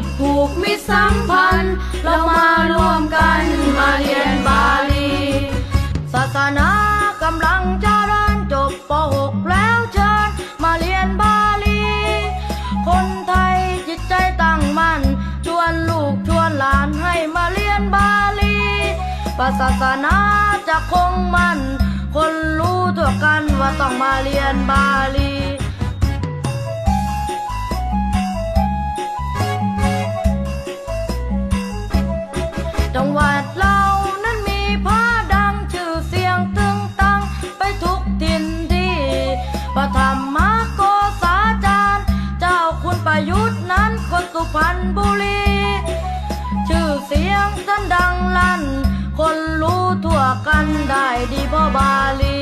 ตผูกมิตรสัมพันธ์ เรามารวมกันมาเรียนบาลีศาสนากำลังเจริญจบป .6 แล้วเชิญมาเรียนบาลี คนไทยจิตใจตั้งมั่นชวนลูกชวนหลานให้มาเรียนบาลีศาสนาจะคงมั่นคนรู้ทั่วกันว่าต้องมาเรียนบาลี ธรรมโกษาจารย์ เจ้าคุณประยุทธ์นั้นคนสุพรรณบุรี ชื่อเสียงท่านดังลั่น คนรู้ทั่วกันได้ดีพ่อบาลี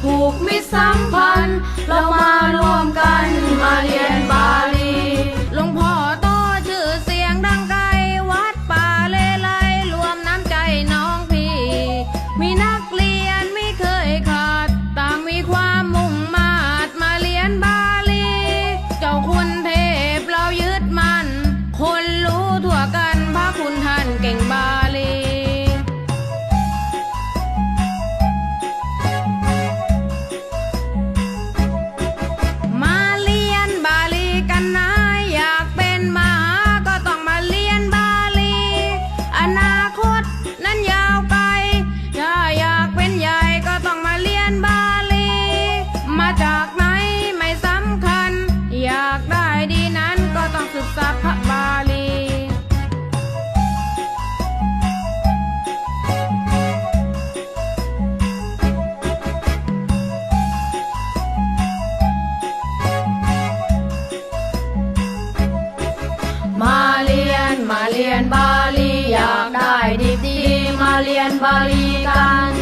ผูกมิตรสัมพันธ์ เรามารวมกัน กัน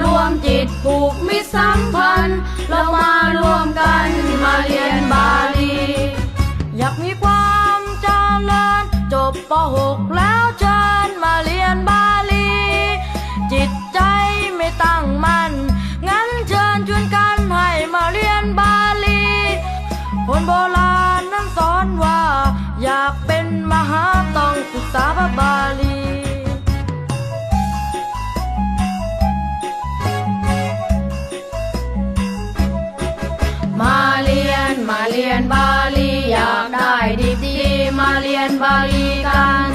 รวมจิตผูกมิตรสัมพันธ์ เรามารวมกันมาเรียนบาลี อยากมีความเจริญจบป .6 แล้วจะ บาลีอยากได้ดีดีมาเรียนบาลีกัน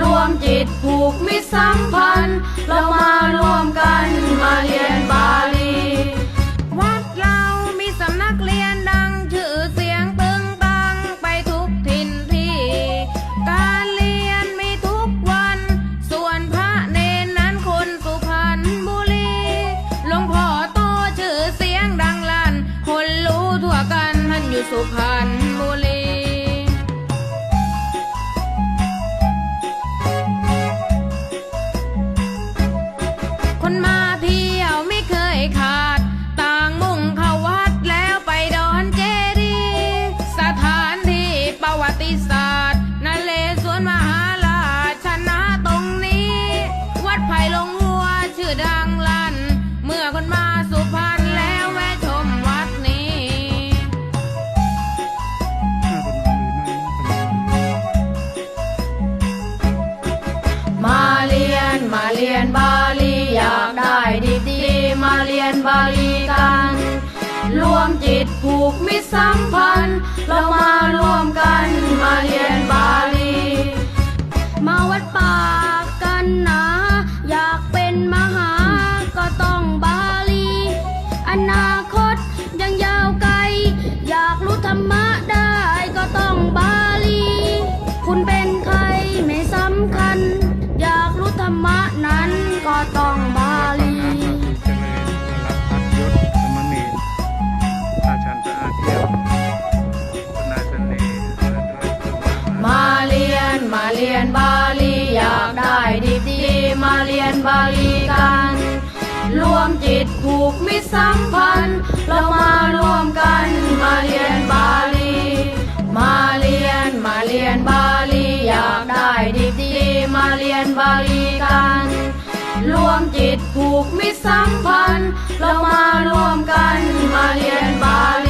รวมจิตผูกมิตรสัมพันธ์ เรามารวมกันมาเรียนบาลี เรียนบาลีอยากได้ดีดีมาเรียนบาลีกันรวมจิตผูกมิตรสัมพันธ์เรามารวมกันมาเรียนบาลี มาวัดป่ากันนะ อยากเป็นมหา กมิตรสัมพันธ์ เรามารวมกันมาเรียนบาลี มาเรียนมาเรียนบาลีอยากได้ดีดีๆมาเรียนบาลีกันรวมจิตผูกมิตรสัมพันธ์ เรามารวมกันมาเรียนบาลี